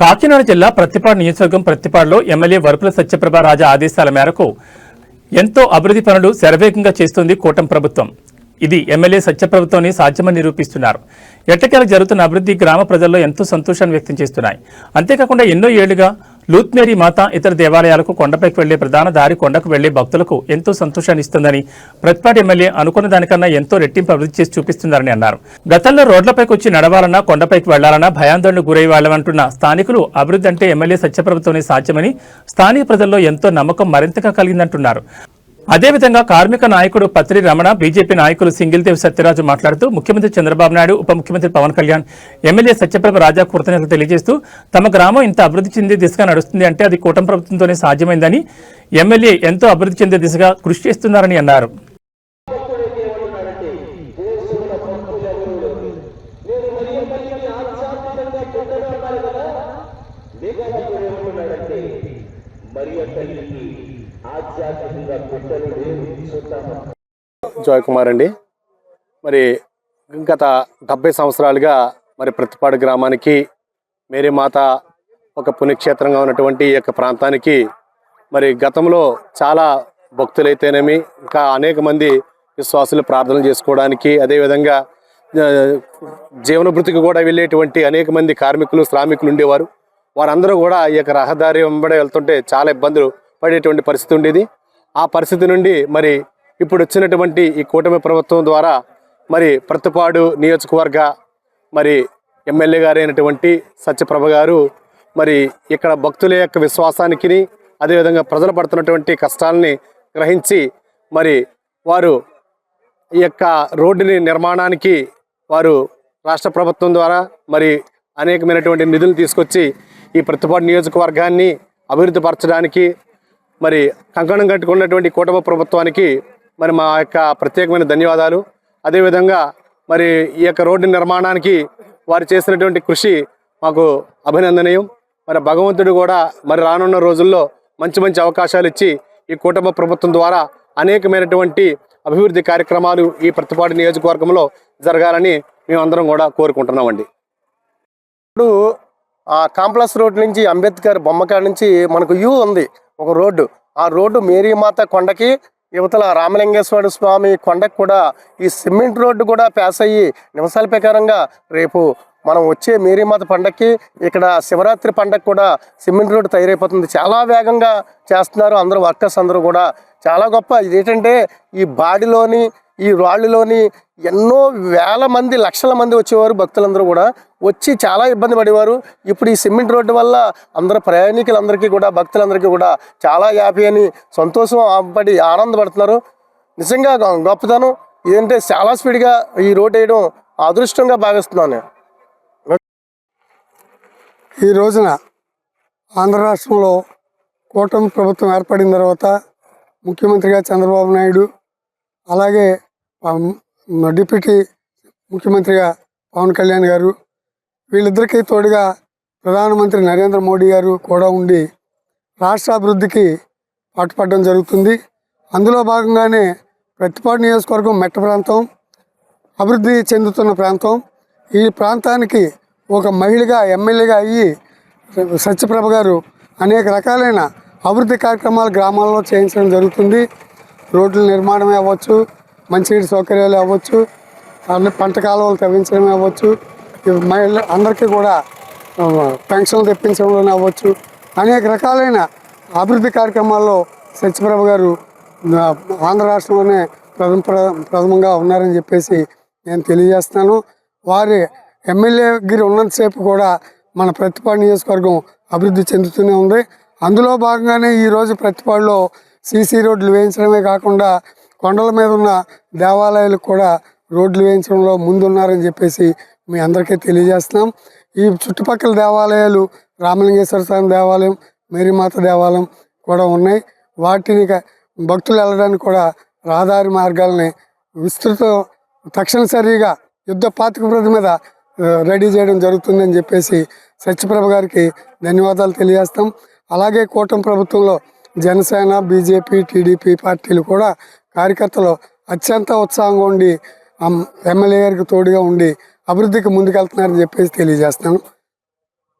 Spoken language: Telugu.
కాకినాడ జిల్లా ప్రత్తిపాడు నియోజకవర్గం ప్రత్తిపాడులో ఎమ్మెల్యే వరుపుల సత్యప్రభ రాజా ఆదేశాల మేరకు ఎంతో అభివృద్ధి పనులు శరవేగంగా చేస్తుంది కూటమి ప్రభుత్వం. ఇది ఎమ్మెల్యే సత్యప్రభతోనే సాధ్యమని నిరూపిస్తున్నారు. ఎట్టకేలకు జరుగుతున్న అభివృద్ధి గ్రామ ప్రజల్లో ఎంతో సంతోషాన్ని వ్యక్తం చేస్తున్నాయి. అంతేకాకుండా ఎన్నో ఏళ్ళుగా లూత్మేరీ మాత ఇతర దేవాలయాలకు కొండపైకి వెళ్ళే ప్రధాన దారి కొండకు వెళ్ళే భక్తులకు ఎంతో సంతోషాన్ని ఇస్తుందని ప్రతిపాటి ఎమ్మెల్యే అనుకున్న దానికన్నా ఎంతో రెట్టింపు అభివృద్ధి చేసి చూపిస్తున్నారని అన్నారు. గతంలో రోడ్లపైకి వచ్చి నడవాలన్నా కొండపైకి వెళ్ళాలన్నా భయాందోళన గురై వాళ్ళమంటున్న స్థానికులు అభివృద్ధి అంటే ఎమ్మెల్యే సత్యప్రభతోనే సాధ్యమని స్థానిక ప్రజల్లో ఎంతో నమ్మకం మరింతగా కలిగిందంటున్నారు. అదేవిధంగా కార్మిక నాయకుడు పత్రి రమణ బీజేపీ నాయకులు సింగిల్దేవ్ సత్యరాజు మాట్లాడుతూ ముఖ్యమంత్రి చంద్రబాబు నాయుడు ఉప ముఖ్యమంత్రి పవన్ కళ్యాణ్ ఎమ్మెల్యే సత్యప్రభ రాజా కృతజ్ఞతలు తెలియజేస్తూ తమ గ్రామం ఇంత అభివృద్ధి చెందే దిశగా నడుస్తుంది అంటే అది కూటమి ప్రభుత్వంతోనే సాధ్యమైందని ఎమ్మెల్యే ఎంతో అభివృద్ధి చెందే దిశగా కృషి చేస్తున్నారని అన్నారు. జాయ్ కుమార్ అండి. మరి గత డెబ్బై సంవత్సరాలుగా మరి ప్రతిపాడు గ్రామానికి మేరీ మాత ఒక పుణ్యక్షేత్రంగా ఉన్నటువంటి ఈ యొక్క ప్రాంతానికి మరి గతంలో చాలా భక్తులైతేనేమి ఇంకా అనేక మంది విశ్వాసులు ప్రార్థనలు చేసుకోవడానికి అదేవిధంగా జీవనభృతికి కూడా వెళ్ళేటువంటి అనేక మంది కార్మికులు శ్రామికులు ఉండేవారు. వారందరూ కూడా ఈ యొక్క రహదారి వెంబడి వెళ్తుంటే చాలా ఇబ్బందులు పడేటువంటి పరిస్థితి ఉండేది. ఆ పరిస్థితి నుండి మరి ఇప్పుడు వచ్చినటువంటి ఈ కూటమి ప్రభుత్వం ద్వారా మరి ప్రతిపాడు నియోజకవర్గ మరి ఎమ్మెల్యే గారైనటువంటి సత్యప్రభ గారు మరి ఇక్కడ భక్తుల యొక్క విశ్వాసానికి అదేవిధంగా ప్రజలు పడుతున్నటువంటి కష్టాలని గ్రహించి మరి వారు ఈ యొక్క రోడ్డుని నిర్మాణానికి వారు రాష్ట్ర ప్రభుత్వం ద్వారా మరి అనేకమైనటువంటి నిధులు తీసుకొచ్చి ఈ ప్రతిపాడు నియోజకవర్గాన్ని అభివృద్ధి పరచడానికి మరి కంకణం కట్టుకున్నటువంటి కూటమి ప్రభుత్వానికి మరి మా యొక్క ప్రత్యేకమైన ధన్యవాదాలు. అదేవిధంగా మరి ఈ యొక్క రోడ్డు నిర్మాణానికి వారు చేసినటువంటి కృషి మాకు అభినందనీయం. మరి భగవంతుడు కూడా మరి రానున్న రోజుల్లో మంచి మంచి అవకాశాలు ఇచ్చి ఈ కూటమి ప్రభుత్వం ద్వారా అనేకమైనటువంటి అభివృద్ధి కార్యక్రమాలు ఈ ప్రతిపాటు నియోజకవర్గంలో జరగాలని మేమందరం కూడా కోరుకుంటున్నామండి. ఇప్పుడు ఆ కాంప్లెక్స్ రోడ్ నుంచి అంబేద్కర్ బొమ్మకాడ నుంచి మనకు యూ ఉంది ఒక రోడ్డు. ఆ రోడ్డు మేరీమాత కొండకి యువతల రామలింగేశ్వర స్వామి కొండకు కూడా ఈ సిమెంట్ రోడ్డు కూడా పాస్ అయ్యి నిమిషాల ప్రకారంగా రేపు మనం వచ్చే మేరీమాత పండక్కి ఇక్కడ శివరాత్రి పండగ కూడా సిమెంట్ రోడ్డు తయారైపోతుంది. చాలా వేగంగా చేస్తున్నారు. అందరూ వర్కర్స్ అందరూ కూడా. చాలా గొప్ప ఇదేంటంటే ఈ బాడిలోని ఈ రాళ్ళలోని ఎన్నో వేల మంది లక్షల మంది వచ్చేవారు భక్తులందరూ కూడా వచ్చి చాలా ఇబ్బంది పడేవారు. ఇప్పుడు ఈ సిమెంట్ రోడ్డు వల్ల అందరు ప్రయాణికులందరికీ కూడా భక్తులందరికీ కూడా చాలా హ్యాపీ అని సంతోషం పడి ఆనందపడుతున్నారు. నిజంగా గొ- గొప్పతనం ఇదంటే చాలా స్పీడ్గా ఈ రోడ్ వేయడం అదృష్టంగా భావిస్తున్నాను. నేను ఈ రోజున ఆంధ్ర రాష్ట్రంలో కూటమి ప్రభుత్వం ఏర్పడిన తర్వాత ముఖ్యమంత్రిగా చంద్రబాబు నాయుడు అలాగే డిప్యూటీ ముఖ్యమంత్రిగా పవన్ కళ్యాణ్ గారు వీళ్ళిద్దరికీ తోడుగా ప్రధానమంత్రి నరేంద్ర మోడీ గారు కూడా ఉండి రాష్ట్ర అభివృద్ధికి పాటుపడడం జరుగుతుంది. అందులో భాగంగానే ప్రతిపాడు నియోజకవర్గం మెట్ట ప్రాంతం అభివృద్ధి చెందుతున్న ప్రాంతం. ఈ ప్రాంతానికి ఒక మహిళగా ఎమ్మెల్యేగా అయ్యి సత్యప్రభ గారు అనేక రకాలైన అభివృద్ధి కార్యక్రమాలు గ్రామాల్లో చేయించడం జరుగుతుంది. రోడ్ల నిర్మాణమే అవ్వచ్చు మంచినీటి సౌకర్యాలు అవ్వచ్చు అన్ని పంట కాలువలు తవ్వించడమే అవ్వచ్చు మహిళ అందరికీ కూడా పెన్షన్లు తెప్పించడంలోనే అవ్వచ్చు. అనేక రకాలైన అభివృద్ధి కార్యక్రమాల్లో సత్యప్రభ గారు ఆంధ్ర రాష్ట్రంలోనే ప్రథమ ప్ర- ప్రథమంగా ఉన్నారని చెప్పేసి నేను తెలియజేస్తున్నాను వారి ఎమ్మెల్యే గిరి ఉన్నంతసేపు కూడా మన ప్రతిపాడు నియోజకవర్గం అభివృద్ధి చెందుతూనే ఉంది. అందులో భాగంగానే ఈరోజు ప్రతిపాడులో సీసీ రోడ్లు వేయించడమే కాకుండా కొండల మీద ఉన్న దేవాలయాలకు కూడా రోడ్లు వేయించడంలో ముందున్నారని చెప్పేసి మీ అందరికీ తెలియజేస్తున్నాం. ఈ చుట్టుపక్కల దేవాలయాలు రామలింగేశ్వర స్వామి దేవాలయం మేరీమాత దేవాలయం కూడా ఉన్నాయి. వాటిని భక్తులు వెళ్ళడానికి కూడా రహదారి మార్గాలని విస్తృత తక్షణసరిగా యుద్ధ పాతిక ప్రతి మీద రెడీ చేయడం జరుగుతుందని చెప్పేసి సత్యప్రభ గారికి ధన్యవాదాలు తెలియజేస్తాం. అలాగే కూటమి ప్రభుత్వంలో జనసేన బీజేపీ టీడీపీ పార్టీలు కూడా కార్యకర్తలు అత్యంత ఉత్సాహంగా ఉండి ఎమ్మెల్యే గారికి తోడుగా ఉండి అభివృద్ధికి ముందుకెళ్తున్నారని చెప్పేసి తెలియజేస్తాను